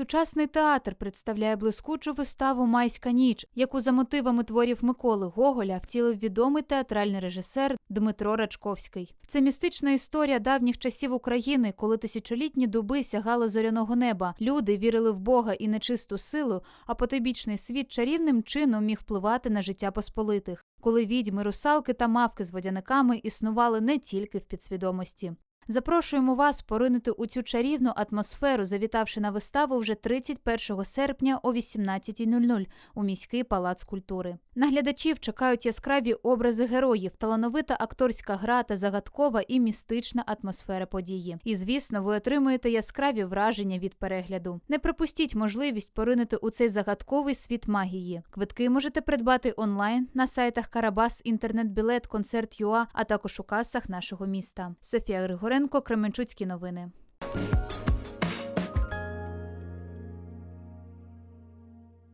Сучасний театр представляє блискучу виставу Майська ніч, яку за мотивами творів Миколи Гоголя втілив відомий театральний режисер Дмитро Рачковський. Це містична історія давніх часів України, коли тисячолітні дуби сягали зоряного неба. Люди вірили в Бога і нечисту силу, а потойбічний світ чарівним чином міг впливати на життя посполитих. Коли відьми, русалки та мавки з водяниками існували не тільки в підсвідомості. Запрошуємо вас поринути у цю чарівну атмосферу, завітавши на виставу вже 31 серпня о 18.00 у міський палац культури. Наглядачів чекають яскраві образи героїв, талановита акторська гра та загадкова і містична атмосфера події. І звісно, ви отримуєте яскраві враження від перегляду. Не пропустіть можливість поринути у цей загадковий світ магії. Квитки можете придбати онлайн на сайтах Карабас, інтернет-білет, концерт ЮА, а також у касах нашого міста. Софія Григоренко, Кременчуцькі новини.